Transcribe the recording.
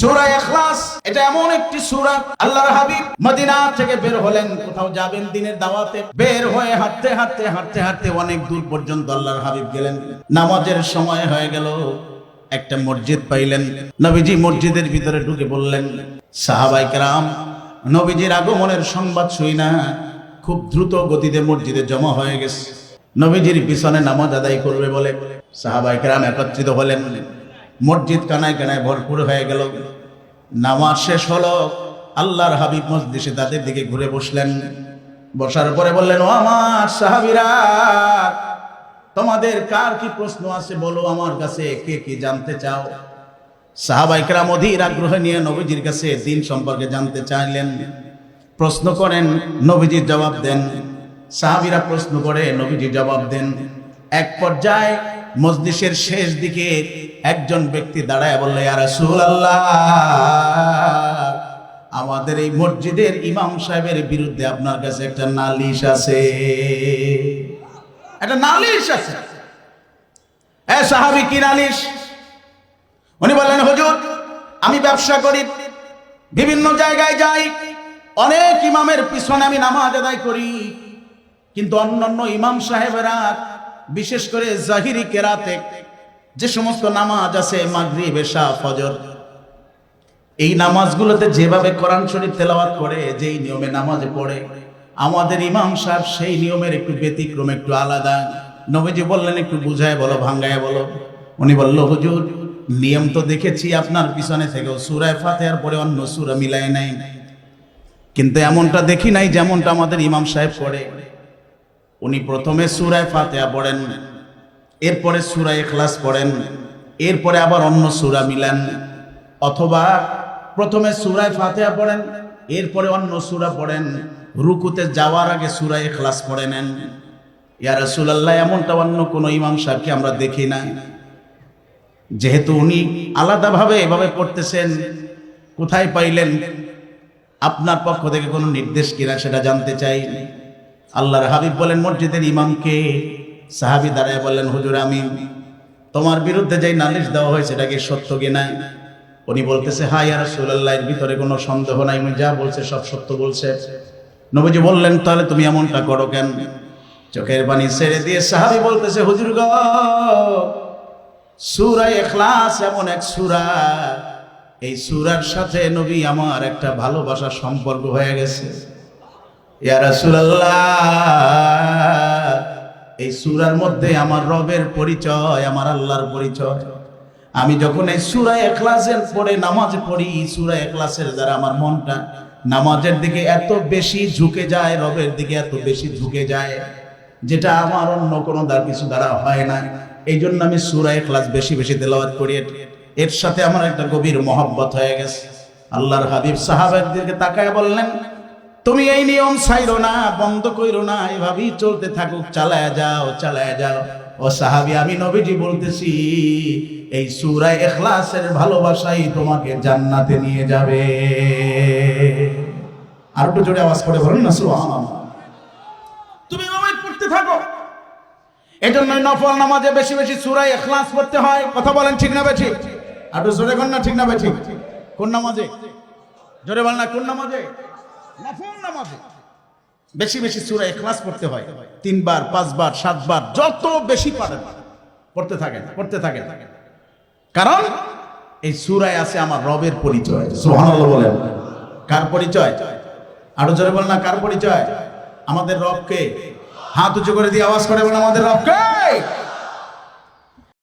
সূরা ইখলাস, এটা এমন একটি সূরা, আল্লাহর হাবিব মদিনা থেকে বের হলেন, কোথাও যাবেন দিনের দাওয়াতে, বের হয়ে হাঁটতে হাঁটতে হাঁটতে হাঁটতে অনেক দূর পর্যন্ত আল্লাহর হাবিব গেলেন। নামাজের সময় হয়ে গেল, একটা মসজিদ পাইলেন, নবীজি মসজিদের ভিতরে ঢুকে বললেন, সাহাবাই কেরাম, নবীজির আগমনের সংবাদ শুই না, খুব দ্রুত গতিতে মসজিদে জমা হয়ে গেছে। নবীজির পিছনে নামাজ আদায় করবে বলে সাহাবাই কেরাম একত্রিত হলেন। মসজিদ কানায় কানায় ভরপুর হয়ে গেল। নামাজ শেষ হলো। আল্লাহর হাবিব মসজিদে তাদের দিকে ঘুরে বসলেন। বসার পরে বললেন, ও আমার সাহাবিরা, তোমাদের কার কি প্রশ্ন আছে বলো আমার কাছে, কে কি জানতে চাও? সাহাবাইকরাম অধীর আগ্রহ নিয়ে নবীজির কাছে দিন সম্পর্কে জানতে চাইলেন। প্রশ্ন করেন নবীজির জবাব দেন। সাহাবিরা প্রশ্ন করে, নবীজি জবাব দেন, এক পর্যায়ে মসজিদের শেষ দিকে একজন ব্যক্তি দাঁড়ায় বললে আর আল্লাহ আমাদের এই মসজিদের ইমাম সাহেবের বিরুদ্ধে আপনার কাছে একটা নালিশ আছে। একটা নালিশ আছে। সাহাবি, কি নালিশ? উনি বললেন, হুজুর, আমি ব্যবসা করি, বিভিন্ন জায়গায় যাই, অনেক ইমামের পিছনে আমি নামাজ আদায় করি, কিন্তু অন্যান্য ইমাম সাহেবেরা, বিশেষ করে জাহিরি কেরাতে যে সমস্ত নামাজ আছে, মাগরিব, এশা, ফজর, এই নামাজগুলোতে যেভাবে কোরআন শরীফ তেলাওয়াত করে, যেই নিয়মে নামাজে পড়ে, আমাদের ইমাম সাহেব সেই নিয়মের একটু ব্যতিক্রম, একটু আলাদা। নবীজি বললেন, একটু বুঝায় বলো, ভাঙ্গায় বলো। উনি বলল, হুজুর, নিয়ম তো দেখেছি, আপনার পিছনে থেকেও সুরায় ফাতেহার পরে অন্য সুরা মিলাই নাই। কিন্তু এমনটা দেখি নাই, যেমনটা আমাদের ইমাম সাহেব পড়ে উনি প্রথমে সুরায় ফাতেহা পড়েন। এরপরে সুরা এখলাস পড়েন, এরপরে আবার অন্য সুরা মিলান, অথবা প্রথমে সুরায় ফাতেহা পড়েন, এরপরে অন্য সুরা পড়েন, রুকুতে যাওয়ার আগে সুরা এখলাস পড়ে নেন। ইয়া রাসূলুল্লাহ, এমনটা অন্য কোনো ইমাম সাহেবকে আমরা দেখি না। যেহেতু উনি আলাদাভাবে এভাবে পড়তেছেন, কোথায় পাইলেন? আপনার পক্ষ থেকে কোনো নির্দেশ কিনা সেটা জানতে চাই। আল্লাহর হাবিব বলেন, মসজিদের ইমামকে সাহাবি দাঁড়ায় বললেন, হুজুর, আমি তোমার বিরুদ্ধে যেই নালিশ দেওয়া হয়েছে এটা কি সত্য কি নাই? উনি বলতেছে হ্যাঁ ইয়ার রাসূলুল্লাহ, এর ভিতরে কোনো সন্দেহ নাই উনি যা বলছে সব সত্য বলছে। নবীজি বললেন, তাহলে তুমি এমনটা করো কেন? চোখের পানি ছেড়ে দিয়ে সাহাবি বলতেছে, হুজুর গ সুরা এখলাস এমন এক সুরা। এই সুরার সাথে নবী আমার একটা ভালোবাসার সম্পর্ক হয়ে গেছে। ইয়া রাসূলুল্লাহ। এই সুরার মধ্যে আমার রবের পরিচয়, আমার আল্লাহর পরিচয়। আমি যখন এই সুরা এখলাসের পড়ে নামাজ পড়ি সুরা এখলাসের দ্বারা আমার মনটা নামাজের দিকে এত বেশি ঝুঁকে যায়, রবের দিকে এত বেশি ঝুঁকে যায়, যেটা আমার অন্য কোনো দ্বার কিছু দ্বারা হয় না। এই জন্য আমি সুরা এখলাস বেশি বেশি তেলাওয়াত করি। এর- সাথে আমার একটা গভীর মহব্বত হয়ে গেছে। আল্লাহর হাবিব সাহাবাদেরকে তাকায় বললেন তুমি এই নিয়ম ছাইরো না, বন্ধ কইরো না, এভাবেই চলতে থাকুক, চালায় যাও চালায় যাও। ও সাহাবি, আমি নবীজি বলতেছি, এই সুরায় এখলাসের ভালোবাসাই তোমাকে জান্নাতে নিয়ে যাবে। আর একটু জোরে আওয়াজ করে বলুন না, সুবহানাল্লাহ। তুমি এভাবে পড়তে থাকো। এজন্যই নফল নামাজে বেশি বেশি সুরায় এখলাস পড়তে হয়। কথা বলেন ঠিক না বেঠিক? আর একটু জোরে কর না, ঠিক না বেঠিক? কোন নামাজে? জোরে বল না, কোন নামাজে? বেশি বেশি সূরা ইখলাস পড়তে হয়। তিনবার, পাঁচবার, সাতবার, যত বেশি পারেন। পড়তে থাকেন পড়তে থাকেন। কারণ এই সুরায় আছে আমার রবের পরিচয়। সুবহানাল্লাহ বলেন। কার পরিচয়? আরও জোরে বল না, কার পরিচয়? আমাদের রবকে। হাত উঁচু করে দিয়ে আওয়াজ করে বলেন, আমাদের রবকে।